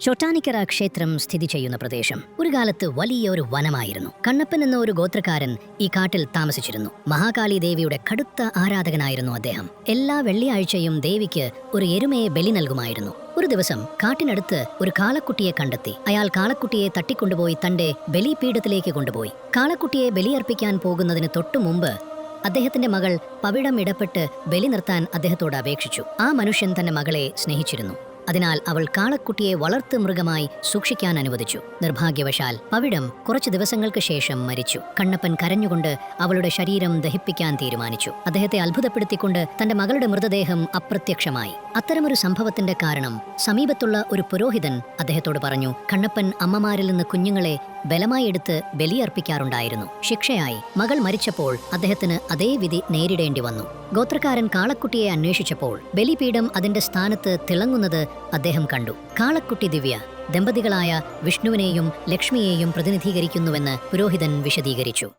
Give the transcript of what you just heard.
ചൊട്ടാനിക്കര ക്ഷേത്രം സ്ഥിതി ചെയ്യുന്ന പ്രദേശം. ഒരു കാലത്ത് വലിയ ഒരു വനമായിരുന്നു. കണ്ണപ്പൻ എന്ന ഒരു ഗോത്രക്കാരൻ ഈ കാട്ടിൽ താമസിച്ചിരുന്നു. മഹാകാളി ദേവിയുടെ കടുത്ത ആരാധകനായിരുന്നു അദ്ദേഹം. എല്ലാ വെള്ളിയാഴ്ചയും ദേവിക്ക് ഒരു എരുമയെ ബലി നൽകുമായിരുന്നു. ഒരു ദിവസം കാട്ടിനടുത്ത് ഒരു കാളക്കുട്ടിയെ കണ്ടെത്തി. അയാൾ കാളക്കുട്ടിയെ തട്ടിക്കൊണ്ടുപോയി തന്റെ ബലിപീഠത്തിലേക്ക് കൊണ്ടുപോയി. കാളക്കുട്ടിയെ ബലിയർപ്പിക്കാൻ പോകുന്നതിന് തൊട്ടു മുമ്പ് അദ്ദേഹത്തിന്റെ മകൾ പവിടം ഇടപെട്ട് ബലി നിർത്താൻ അദ്ദേഹത്തോട് അപേക്ഷിച്ചു. ആ മനുഷ്യൻ തന്റെ മകളെ സ്നേഹിച്ചിരുന്നു. അതിനാൽ അവൾ കാളക്കുട്ടിയെ വളർത്തു മൃഗമായി സൂക്ഷിക്കാൻ അനുവദിച്ചു. നിർഭാഗ്യവശാൽ പവിടം കുറച്ചു ദിവസങ്ങൾക്ക് ശേഷം മരിച്ചു. കണ്ണപ്പൻ കരഞ്ഞുകൊണ്ട് അവളുടെ ശരീരം ദഹിപ്പിക്കാൻ തീരുമാനിച്ചു. അദ്ദേഹത്തെ അത്ഭുതപ്പെടുത്തിക്കൊണ്ട് തന്റെ മകളുടെ മൃതദേഹം അപ്രത്യക്ഷമായി. അത്തരമൊരു സംഭവത്തിന്റെ കാരണം സമീപത്തുള്ള ഒരു പുരോഹിതൻ അദ്ദേഹത്തോട് പറഞ്ഞു കണ്ണപ്പൻ അമ്മമാരിൽ നിന്ന് കുഞ്ഞുങ്ങളെ ബലമായി എടുത്ത് ബലിയർപ്പിക്കാറുണ്ടായിരുന്നു. ശിക്ഷയായി. മകൾ മരിച്ചപ്പോൾ അദ്ദേഹത്തിന് അതേ വിധി നേരിടേണ്ടി വന്നു. ഗോത്രക്കാരൻ കാളക്കുട്ടിയെ അന്വേഷിച്ചപ്പോൾ ബലിപീഠം അതിന്റെ സ്ഥാനത്ത് തിളങ്ങുന്നത് അദ്ദേഹം കണ്ടു. കാളക്കുട്ടി ദിവ്യ ദമ്പതികളായ വിഷ്ണുവിനെയും ലക്ഷ്മിയെയും പ്രതിനിധീകരിക്കുന്നുവെന്ന് പുരോഹിതൻ വിശദീകരിച്ചു.